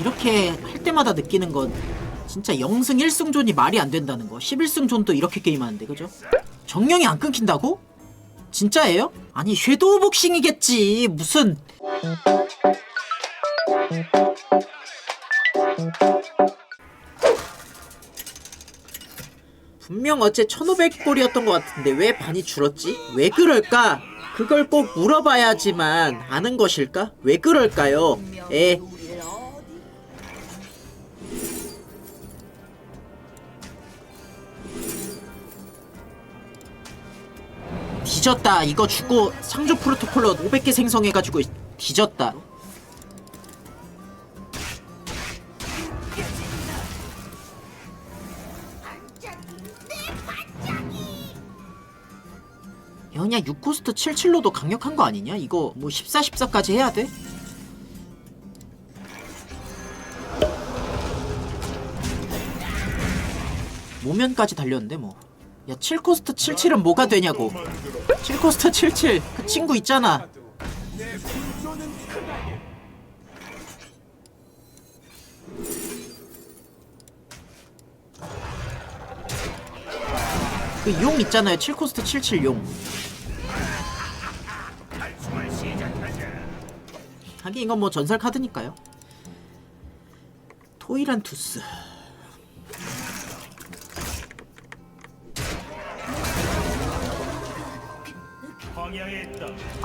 이렇게 할 때마다 느끼는 건 진짜 0승 1승존이 말이 안 된다는 거 11승존도 이렇게 게임하는데 그죠? 정령이 안 끊긴다고? 진짜예요? 아니 섀도우 복싱이겠지 무슨 분명 어제 1500골이었던 것 같은데 왜 반이 줄었지? 왜 그럴까? 그걸 꼭 물어봐야지만 아는 것일까? 왜 그럴까요? 에 뒤졌다 이거 죽고 상조 프로토콜로 500개 생성해가지고 뒤졌다 연야 6코스트 77로도 강력한 거 아니냐? 이거 뭐 14, 14까지 해야 돼? 모면까지 달렸는데 뭐. 야 7코스트 77은 뭐가 되냐고. 7코스트 77 그 친구 있잖아. 그 용 있잖아요. 7코스트 77 용. 하긴 이건 뭐 전설 카드니까요. 토이란 투스.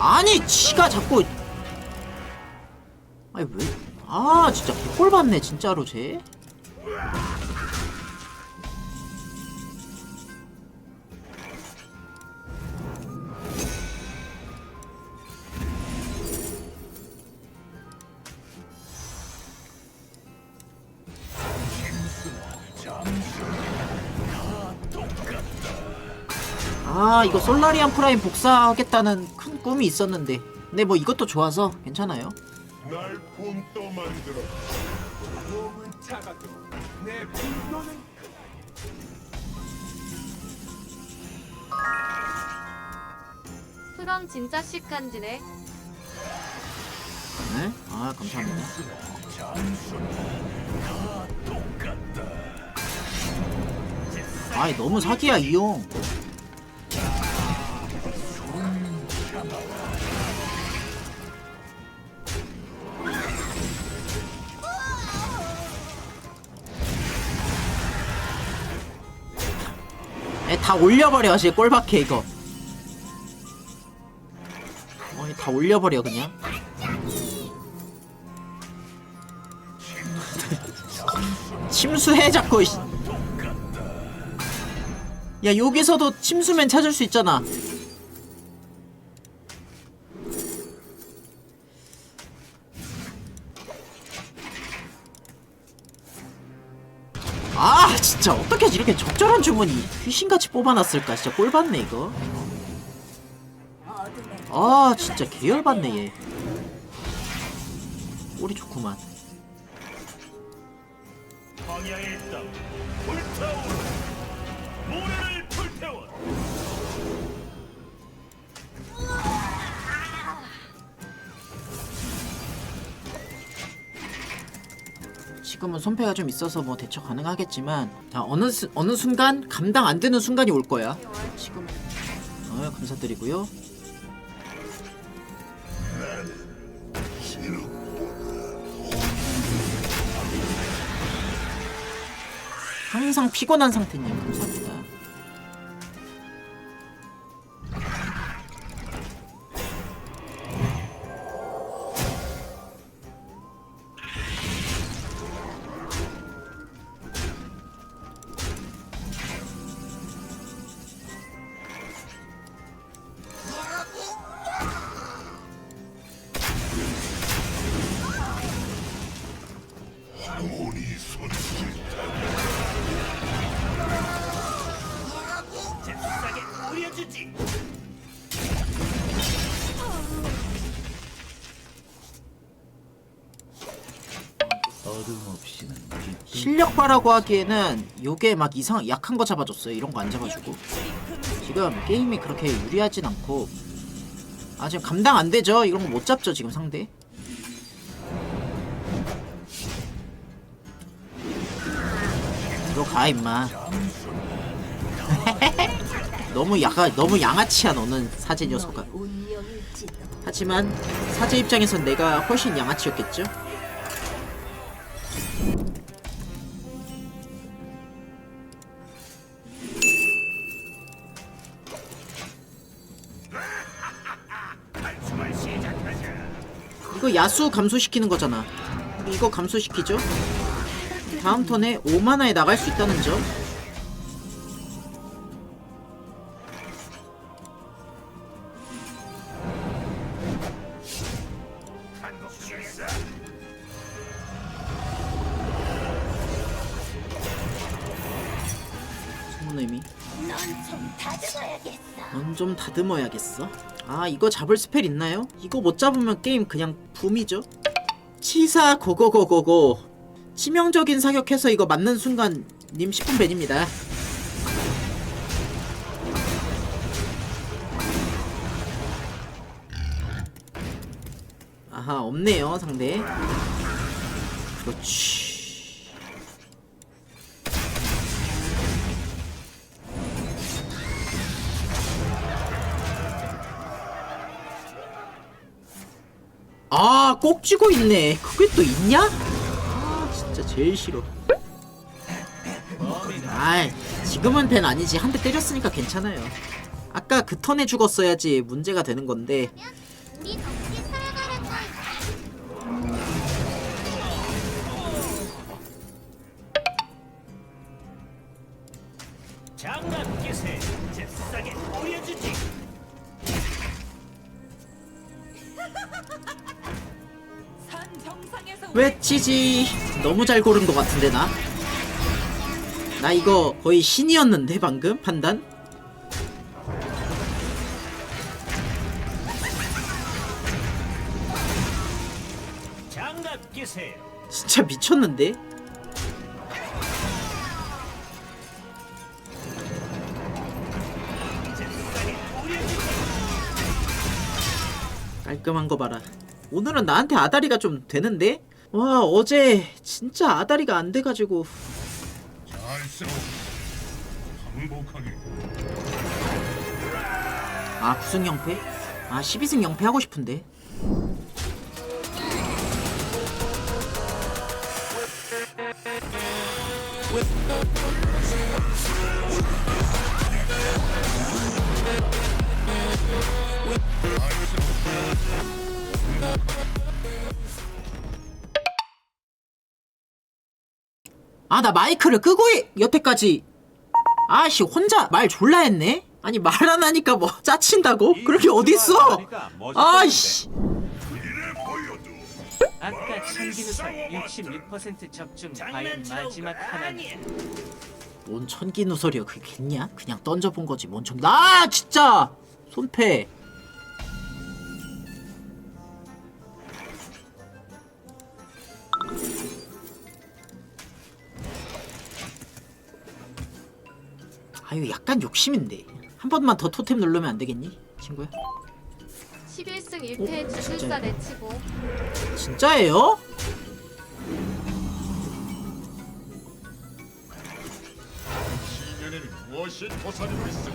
아니 지가 자꾸 아니 왜? 아 진짜 개꼴 받네 진짜로 쟤. 아 이거 솔라리안 프라임 복사하겠다는 큰 꿈이 있었는데 근데 뭐 이것도 좋아서 괜찮아요 날 봄또 만들어. 몸은 작아도 내 분노는 그럼 진짜 시칸지네. 네? 아 감사합니다 아이 너무 사기야 이용 다 올려버려 쟤 꼴박해 이거. 어이 다 올려버려 그냥. 침수해 자꾸. 야 여기서도 침수맨 찾을 수 있잖아 아 어떻게 이렇게 적절한 주문이 귀신같이 뽑아놨을까 진짜 꼴받네 이거 아 진짜 계열받네 얘 꼴이 좋구만 광야에 있다. 불타오르. 모래를 불태워. 지금은 손패가 좀 있어서 뭐 대처 가능하겠지만 자 어느 수, 어느 순간 감당 안 되는 순간이 올 거야. 지금 어 감사드리고요. 항상 피곤한 상태님 감사합니다 실력파라고 하기에는 요게 막 이상 약한 거 잡아줬어요. 이런 거 안 잡아주고. 지금 게임이 그렇게 유리하진 않고. 아 지금 감당 안 되죠? 이런 거 못 잡죠 지금 상대? 들어가 임마. 너무 야가 너무 양아치야 너는 사제 녀석아. 하지만 사제 입장에선 내가 훨씬 양아치였겠죠? 야수 감소시키는 거잖아 이거 감소시키죠? 다음 턴에 5만화에 나갈 수 있다는 점 좀 다듬어야겠어. 아 이거 잡을 스펠 있나요? 이거 못 잡으면 게임 그냥 붐이죠. 치사 고고고고고. 치명적인 사격해서 이거 맞는 순간 님 10분 벤입니다. 아하 없네요 상대. 그렇지. 아, 꼭 쥐고 있네. 그게 또 있냐? 아, 진짜 제일 싫어. 아이, 지금은 벤 아니지. 한 대 때렸으니까 괜찮아요. 아까 그 턴에 죽었어야지 문제가 되는 건데. 외치지. 너무 잘 고른 것 같은데, 나? 나 이거 거의 신이었는데, 방금? 판단? 진짜 미쳤는데? 깔끔한 거 봐라. 오늘은 나한테 아다리가 좀 되는데? 와, 어제 진짜 아다리가 안 돼가지고. 아, 9승 0패? 아, 12승 0패 하고 싶은데. 아, 나 마이크를 끄고 이- 여태까지 아씨 혼자 말 졸라 했네? 아니 말 안 하니까 뭐 짜친다고? 그런 게 어딨어? 아이씨 아까 천기누설 66% 접중 과연 마지막 하나 뭔 천기 누설이야 그게 겠냐? 그냥 던져본 거지 뭔 천... 아 진짜! 손패 아유 약간 욕심인데 한 번만 더 토템 누르면 안 되겠니? 친구야? 11승 어? 1패 진짜요? 주술사 내치고 진짜예요? 시년에는 무엇이 도사리고 있어?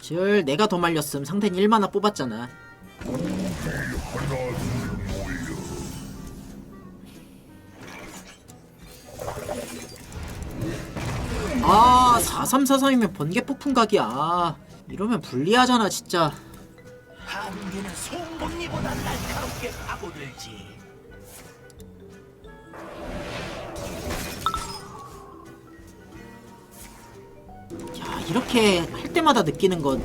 절 내가 더 말렸음 상대는 1만화 뽑았잖아 아 4343이면 번개 폭풍 각이야 아, 이러면 불리하잖아 진짜 한계는 송곳니보다 날카롭게 파고들지. 야 이렇게 할 때마다 느끼는 건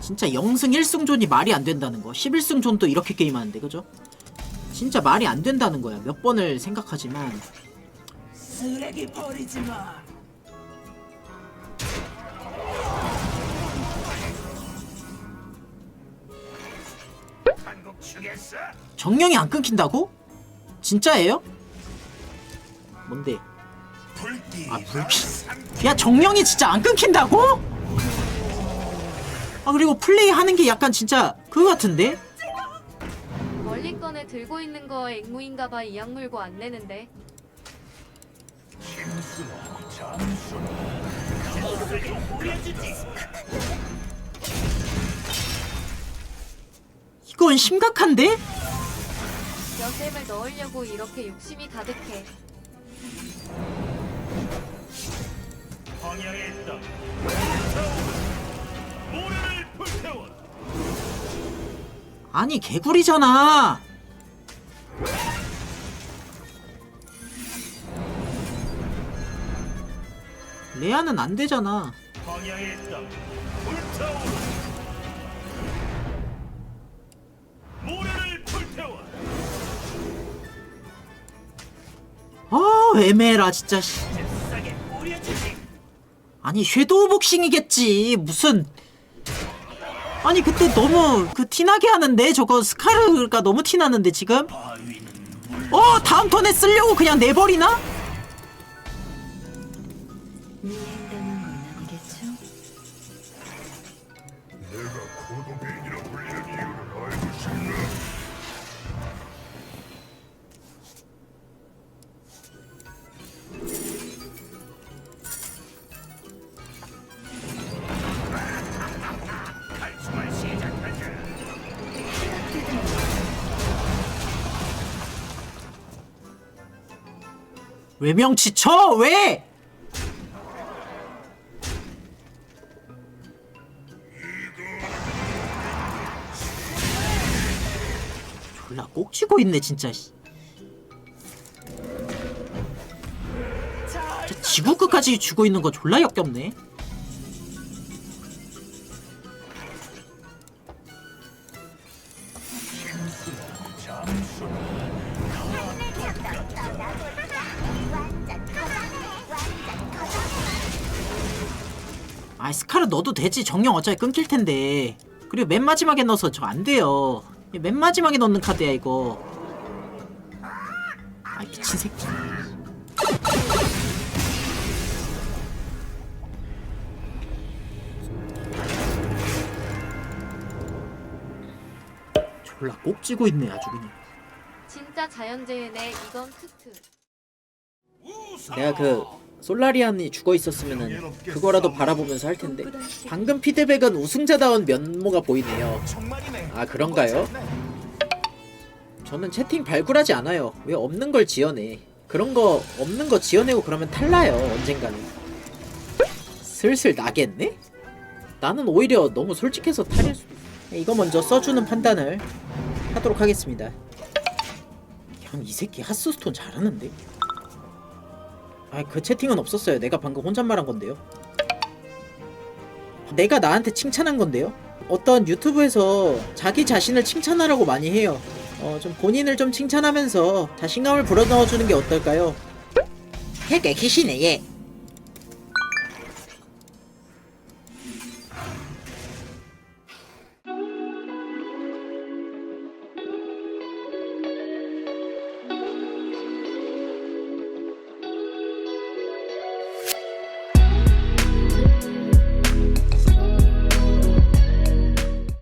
진짜 0승 1승존이 말이 안 된다는 거 11승존도 이렇게 게임하는데 그죠? 진짜 말이 안 된다는 거야 몇 번을 생각하지만 쓰레기 버리지 마. 정령이 안 끊긴다고? 진짜예요? 뭔데? 아 불피 야 정령이 진짜 안 끊긴다고? 아 그리고 플레이 하는 게 약간 진짜 그거 같은데? 멀리 꺼내 들고 있는 거 앵무인가봐 이악 물고 안 내는데. 이건 심각한데? 여셈을 넣으려고 이렇게 욕심이 가득해. 광야에 있다. 모래를 불태워. 아니 개구리잖아. 레아는 안 되잖아. 광야에 있다. 불태워. 애매해라 진짜. 씨. 아니 섀도우 복싱이겠지 무슨. 아니 그때 너무 그 티나게 하는데 저거 스카르가 너무 티나는데 지금. 어 다음 턴에 쓰려고 그냥 내버리나? 탈출을 외명치 쳐? 왜? 졸라 꼭 쥐고 있네 진짜 지구 끝까지 쥐고 있는 거 졸라 역겹네 아이 스카르 넣어도 되지. 정령 어차피 끊길 텐데. 그리고 맨 마지막에 넣어서 저 안 돼요. 이맨 마지막에 넣는 카드야 이거. 아 미친 새끼. 졸라 꼭 쥐고 있네 아주 그냥. 진짜 자연재해네. 이건 크크. 내가 그 솔라리안이 죽어 있었으면은 그거라도 바라보면서 할 텐데 방금 피드백은 우승자다운 면모가 보이네요. 아 그런가요? 저는 채팅 발굴하지 않아요. 왜 없는 걸 지어내? 그런 거 없는 거 지어내고 그러면 탈라요 언젠가는. 슬슬 나겠네? 나는 오히려 너무 솔직해서 탈일 수도 있어. 이거 먼저 써주는 판단을 하도록 하겠습니다. 그냥 이 새끼 하스스톤 잘하는데? 아 그 채팅은 없었어요. 내가 방금 혼잣말한 건데요. 내가 나한테 칭찬한 건데요. 어떤 유튜브에서 자기 자신을 칭찬하라고 많이 해요. 어, 좀 본인을 좀 칭찬하면서 자신감을 불어넣어주는 게 어떨까요? 핵 액시네 얘.